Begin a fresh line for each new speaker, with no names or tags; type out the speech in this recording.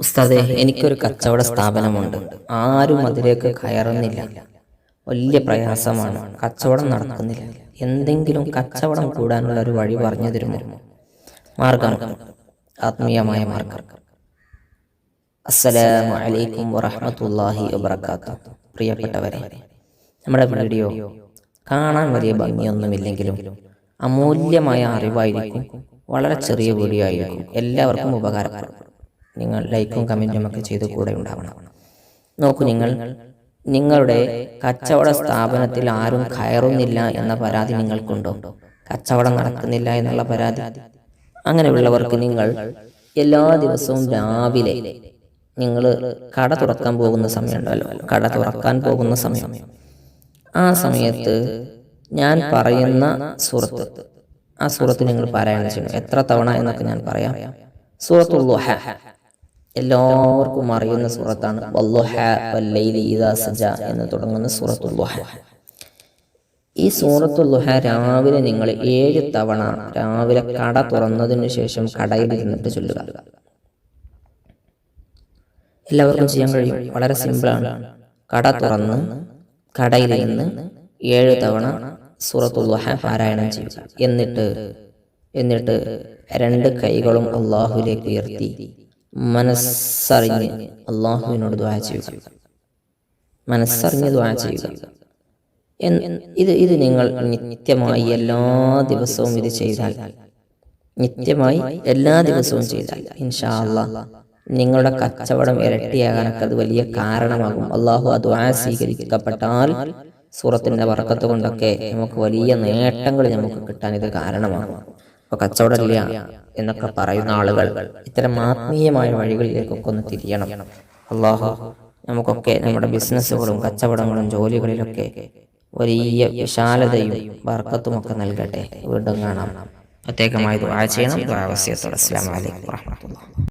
ഉസ്താദെ എനിക്കൊരു കച്ചവട സ്ഥാപനമുണ്ട്. ആരും അതിലേക്ക് കയറുന്നില്ല. വലിയ പ്രയാസമാണ്. കച്ചവടം നടക്കുന്നില്ല. എന്തെങ്കിലും കച്ചവടം കൂടാനുള്ള ഒരു വഴി പറഞ്ഞു തരുമോ? മാർഗം ആത്മീയമായ മാർഗം. അസ്സലാമു അലൈക്കും വറഹ്മത്തുള്ളാഹി വബറകാതുഹു. പ്രിയപ്പെട്ടവരെ നമ്മുടെ വീഡിയോ കാണാൻ വലിയ ഭംഗിയൊന്നുമില്ലെങ്കിലും അമൂല്യമായ അറിവായിരിക്കും. വളരെ ചെറിയ വീഡിയോ ആയിരിക്കും. എല്ലാവർക്കും ഉപകാരപ്പെടും. നിങ്ങൾ ലൈക്കും കമന്റും ഒക്കെ ചെയ്ത് കൂടെ ഉണ്ടാവണം. നോക്കൂ നിങ്ങൾ നിങ്ങളുടെ കച്ചവട സ്ഥാപനത്തിൽ ആരും കയറുന്നില്ല എന്ന പരാതി നിങ്ങൾക്കുണ്ടോ? കച്ചവടം നടക്കുന്നില്ല എന്നുള്ള പരാതി. അങ്ങനെയുള്ളവർക്ക് നിങ്ങൾ എല്ലാ ദിവസവും രാവിലെ നിങ്ങൾ കട തുറക്കാൻ പോകുന്ന സമയമുണ്ടല്ലോ കട തുറക്കാൻ പോകുന്ന സമയം. ആ സമയത്ത് ഞാൻ പറയുന്ന സുഹൃത്ത്. ആ സുഹൃത്ത് നിങ്ങൾ പാരായണം ചെയ്യണം എത്ര തവണ എന്നൊക്കെ ഞാൻ പറയാം? സൂറത്തുൽ ളുഹ എല്ലാവർക്കും അറിയുന്ന സൂറത്താണ് വല്ലുഹ വല്ലൈലി ഇദാ സജ എന്ന് തുടങ്ങുന്ന സൂറത്തുൽ ളുഹ ഈ സൂറത്തുൽ ളുഹ രാവിലെ നിങ്ങൾ ഏഴ് തവണ രാവിലെ കട തുറന്നതിനു ശേഷം കടയിൽ ഇരുന്നിട്ട് ചൊല്ലുക. എല്ലാവർക്കും ചെയ്യാൻ കഴിയും. വളരെ സിമ്പിളാണ് കട തുറന്ന് കടയിൽ നിന്ന് ഏഴ് തവണ സൂറത്തുൽ ളുഹ പാരായണം ചെയ്യുക. എന്നിട്ട് എന്നിട്ട് രണ്ട് കൈകളും അള്ളാഹുലേക്ക് ഉയർത്തി. മനസ്സറിഞ്ഞ് അള്ളാഹുവിനോട് ദ്വാ ചെയ്യുക. മനസ്സറിഞ്ഞ് ദ്വാ ചെയ്യുക. ഇത് ഇത് നിങ്ങൾ നിത്യമായി എല്ലാ ദിവസവും ഇത് ചെയ്താൽ നിത്യമായി എല്ലാ ദിവസവും ചെയ്താൽ ഇൻഷാ നിങ്ങളുടെ കച്ചവടം ഇരട്ടിയാകാനൊക്കെ അത് വലിയ കാരണമാകും. അള്ളാഹു അത് സ്വീകരിക്കപ്പെട്ടാൽ സൂറത്തിന്റെ വർക്കത്ത് കൊണ്ടൊക്കെ നമുക്ക് വലിയ നേട്ടങ്ങൾ നമുക്ക് കിട്ടാൻ ഇത് കാരണമാകും. അപ്പൊ കച്ചവടമില്ല എന്നൊക്കെ പറയുന്ന ആളുകൾ ഇത്തരം ആത്മീയമായ വഴികളിലേക്കൊക്കെ ഒന്ന് തിരിയണം. അള്ളാഹു നമുക്കൊക്കെ നമ്മുടെ ബിസിനസ്സുകളും കച്ചവടങ്ങളും ജോലികളിലൊക്കെ വലിയ വിശാലതയും വർക്കത്തും ഒക്കെ നൽകട്ടെ. വീണ്ടും കാണാം. പ്രത്യേകമായി ദുആ ചെയ്യണം. ദുആ വസിയത്തോടെ അസ്സലാമു